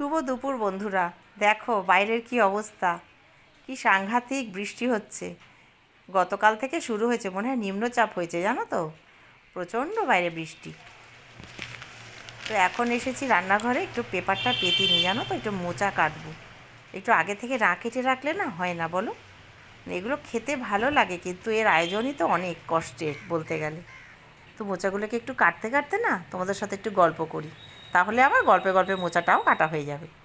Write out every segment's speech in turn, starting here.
শুভ দুপুর, বন্ধুরা। দেখো, বাইরের কি অবস্থা? কি সাংঘাতিক বৃষ্টি হচ্ছে। গতকাল থেকে শুরু হয়েছে, মনে হয় নিম্নচাপ হয়েছে, জানো তো? প্রচণ্ড বাইরে বৃষ্টি। তো এখন এসেছি রান্নাঘরে, একটু পেপারটা পেতে নিই, জানো তো? একটু মোচা কাটবো। একটু আগে থেকে না কেটে রাখলে না হয় না, বলো? এগুলো খেতে ভালো লাগে, কিন্তু এর আয়োজনই তো অনেক কষ্টের, বলতে গেলে। তো মোচাগুলোকে একটু কাটতে কাটতে না তোমাদের সাথে একটু গল্প করি। তাহলে আবার গল্পে গল্পে মোচাটাও কাটা হয়ে যাবে।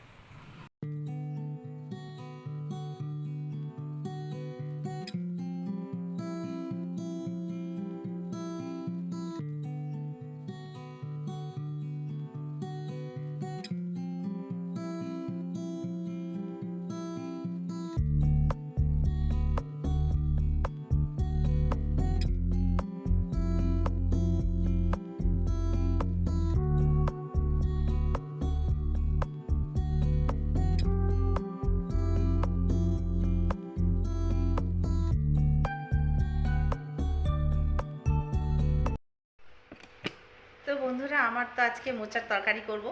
বন্ধুরা, আমার তো আজকে মোচার তরকারি করব।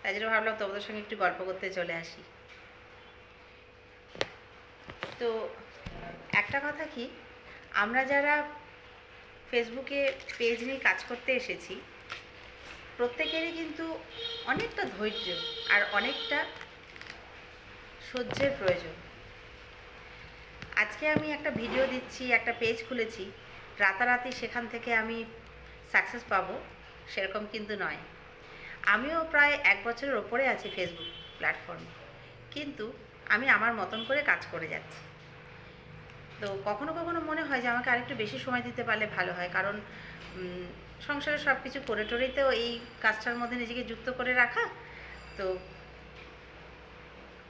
তাই জন্য ভাবলাম তোমাদের সঙ্গে একটু গল্প করতে চলে আসি। তো একটা কথা কি, আমরা যারা ফেসবুকে পেজ নিয়ে কাজ করতে এসেছি, প্রত্যেকেরই কিন্তু অনেকটা ধৈর্য আর অনেকটা সহ্যের প্রয়োজন। আজকে আমি একটা ভিডিও দিচ্ছি, একটা পেজ খুলেছি। রাতারাতি সেখান থেকে আমি সাকসেস পাবো, সেরকম কিন্তু নয়। আমিও প্রায় এক বছরের ওপরে আছি ফেসবুক প্ল্যাটফর্মে কিন্তু আমি আমার মতন করে কাজ করে যাচ্ছি। তো কখনো কখনো মনে হয় যে আমাকে আরেকটু বেশি সময় দিতে পারলে ভালো হয়। কারণ সংসারে সব কিছু করে টরেই তো এই কাজটার মধ্যে নিজেকে যুক্ত করে রাখা। তো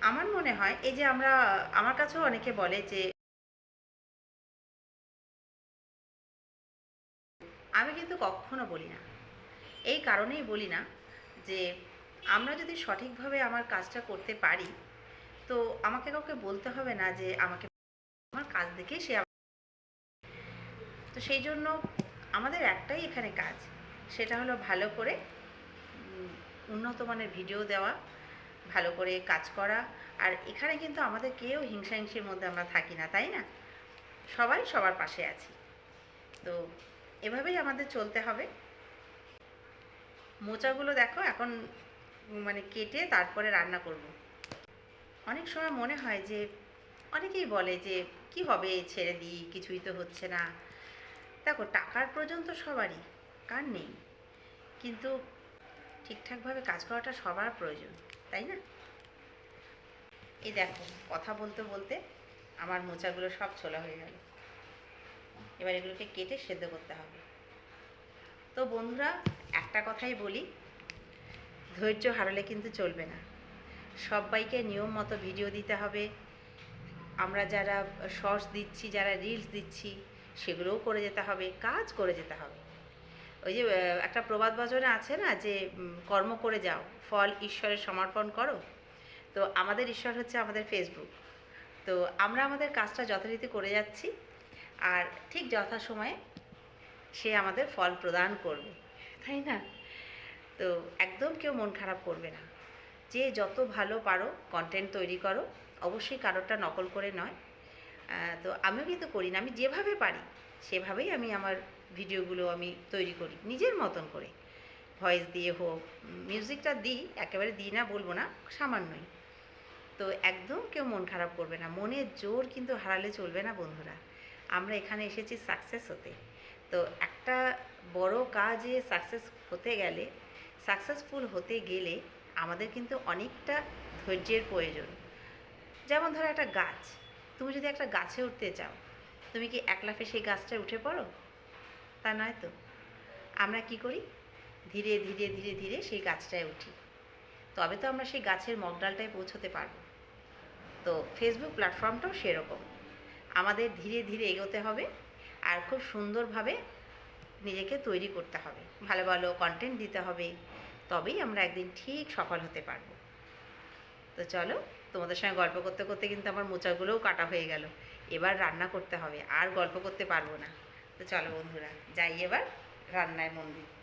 আমার মনে হয় এই যে আমরা, আমার কাছেও অনেকে বলে যে আমি কিন্তু কখনো বলি না। এই কারণেই বলি না যে আমরা যদি সঠিকভাবে আমার কাজটা করতে পারি, তো আমাকে কাউকে বলতে হবে না যে আমাকে আমার কাজ দেখেই সে তো সেই জন্য আমাদের একটাই এখানে কাজ, সেটা হলো ভালো করে উন্নত মানের ভিডিও দেওয়া, ভালো করে কাজ করা। আর এখানে কিন্তু আমাদের কেউ হিংসাহিংসির মধ্যে আমরা থাকি না, তাই না? সবাই সবার পাশে আছি। তো এভাবেই আমাদের চলতে হবে। মোচাগুলো দেখো এখন মানে কেটে তারপরে রান্না করব। অনেক সময় মনে হয় যে, অনেকেই বলে যে, কি হবে? ছেড়ে দিই, কিছুই তো হচ্ছে না। দেখো, টাকার প্রয়োজন তো সবারই, কার নেই? কিন্তু ঠিকঠাকভাবে কাজ করাটা সবার প্রয়োজন, তাই না? এই দেখো, কথা বলতে বলতে আমার মোচাগুলো সব ছোলা হয়ে গেল। এবার এগুলোকে কেটে সেদ্ধ করতে হবে। তো বন্ধুরা, একটা কথাই বলি, ধৈর্য হারালে কিন্তু চলবে না। সবাইকে নিয়ম মতো ভিডিও দিতে হবে। আমরা যারা শর্টস দিচ্ছি, যারা রিলস দিচ্ছি, সেগুলোও করে যেতে হবে, কাজ করে যেতে হবে। ওই যে একটা প্রবাদ বচনে আছে না যে কর্ম করে যাও, ফল ঈশ্বরের সমর্পণ করো। তো আমাদের ঈশ্বর হচ্ছে আমাদের ফেসবুক তো আমরা আমাদের কাজটা যথারীতি করে যাচ্ছি। আর ঠিক যথাসময়ে সে আমাদের ফল প্রদান করবে, তাই না? তো একদম কেউ মন খারাপ করবে না। যে যত ভালো পারো কন্টেন্ট তৈরি করো, অবশ্যই কারোরটা নকল করে নয়। তো আমিও কিন্তু করি না, আমি যেভাবে পারি, সেভাবেই আমি আমার ভিডিওগুলো আমি তৈরি করি, নিজের মতন করে। ভয়েস দিয়ে হোক মিউজিকটা দিই, একেবারে দিই না, বলব না, সামান্যই। তো একদম কেউ মন খারাপ করবে না, মনের জোর কিন্তু হারালে চলবে না বন্ধুরা। আমরা এখানে এসেছি সাকসেস হতে। তো একটা বড় কাজে সাকসেস হতে গেলে সাকসেসফুল হতে গেলে আমাদের কিন্তু অনেকটা ধৈর্যের প্রয়োজন। যেমন ধরো একটা গাছ, তুমি যদি একটা গাছে উঠতে চাও, তুমি কি এক লাফে সেই গাছটায় উঠে পড়ো? তা নয় তো। আমরা কি করি? ধীরে ধীরে ধীরে ধীরে সেই গাছটায় উঠি। তবে তো আমরা সেই গাছের মগডালটায় পৌঁছতে পারব। তো ফেসবুক প্ল্যাটফর্মটাও সেরকম। আমাদের ধীরে ধীরে এগোতে হবে আর খুব সুন্দরভাবে নিজেকে তৈরি করতে হবে। ভালো ভালো কন্টেন্ট দিতে হবে, তবেই আমরা একদিন ঠিক সফল হতে পারব। তো চলো, তোমাদের সঙ্গে গল্প করতে করতে কিন্তু আমার মোচাগুলোও কাটা হয়ে গেল। এবার রান্না করতে হবে, আর গল্প করতে পারব না। তো চলো বন্ধুরা, যাই এবার রান্নায় মন দিই। চলো